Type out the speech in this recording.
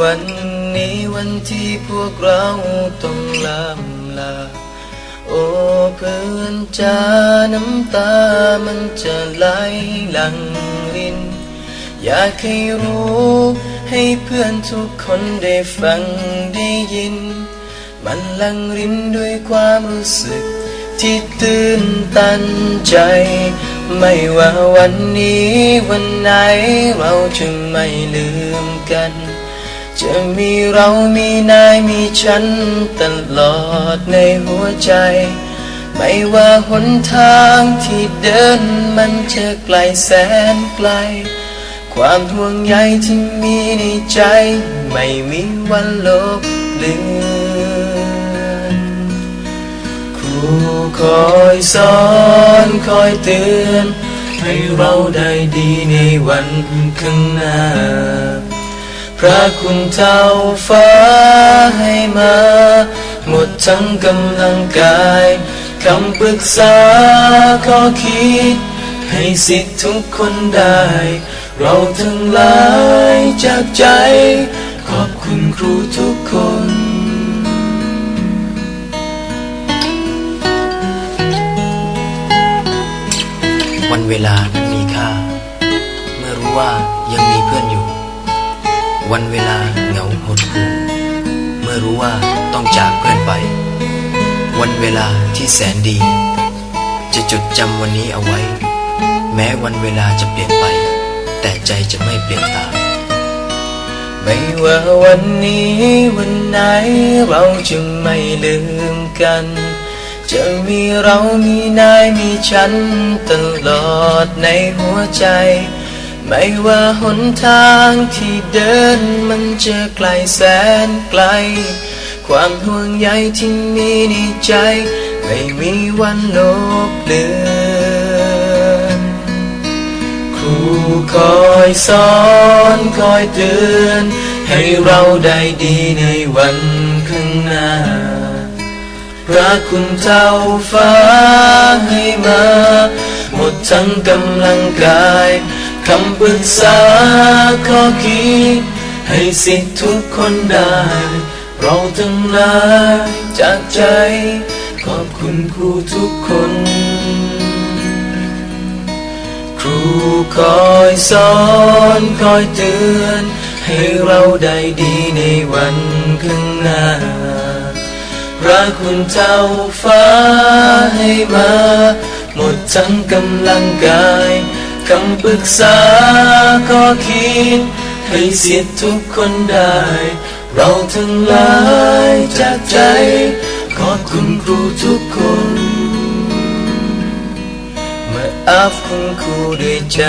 วันนี้วันที่พวกเราต้องลำลา โอ้เพื่อนจ้าน้ำตามันจะไหลหลังลิน อยากให้รู้ ให้เพื่อนทุกคนได้ฟังได้ยิน มันหลังรินด้วยความรู้สึก ที่ตื่นตันใจ ไม่ว่าวันนี้วันไหนเราจะไม่ลืมกัน จะมีเรามีนายมีฉันตลอดในหัวใจ ไม่ว่าหนทางที่เดินมันจะไกลแสนไกล ความห่วงใยที่มีในใจ ไม่มีวันลบเลือนครูคอยสอนคอยเตือน ให้เราได้ดีในวันข้างหน้า พระคุณเจ้าฟ้าให้มา หมดทั้งกำลังกายคำปรึกษาข้อคิด ให้สิทธิ์ทุกคนได้ เราทั้งหลายจากใจ ขอบคุณครูทุกคนวันเวลานั้นมีค่า เมื่อรู้ว่ายังมีเพื่อนอยู่ วันเวลาเหงาหดหู่เมื่อรู้ว่าต้องจากเพื่อนไป วันเวลาที่แสนดี จะจดจำวันนี้เอาไว้ แม้วันเวลาจะเปลี่ยนไป แต่ใจจะไม่เปลี่ยนตามไม่ว่าวันนี้วันไหนเราจะไม่ลืมกัน จะมีเรามีนายมีฉันตลอดในหัวใจ ไม่ว่าหนทางที่เดินมันจะไกลแสนไกล ความห่วงใยที่มีในใจ ไม่มีวันลบเลือนครูคอยสอนคอยเตือน ให้เราได้ดีในวันข้างหน้า พระคุณเจ้าฟ้าให้มา หมดทั้งกำลังกาย คำปรึกษาข้อคิดให้สิทธิ์ทุกคนได้ เราทั้งหลายจากใจ ขอบคุณครูทุกคน ครูคอยสอนคอยเตือน ให้เราได้ดีในวันข้างหน้าพระคุณเจ้าฟ้าให้มา หมดทั้งกำลังกาย คำปรึกษาก็คิด ให้สิทธิ์ทุกคนได้ เราทั้งหลายจากใจ ขอบคุณครูทุกคนเมื่ออัพคุณครูด้วยใจ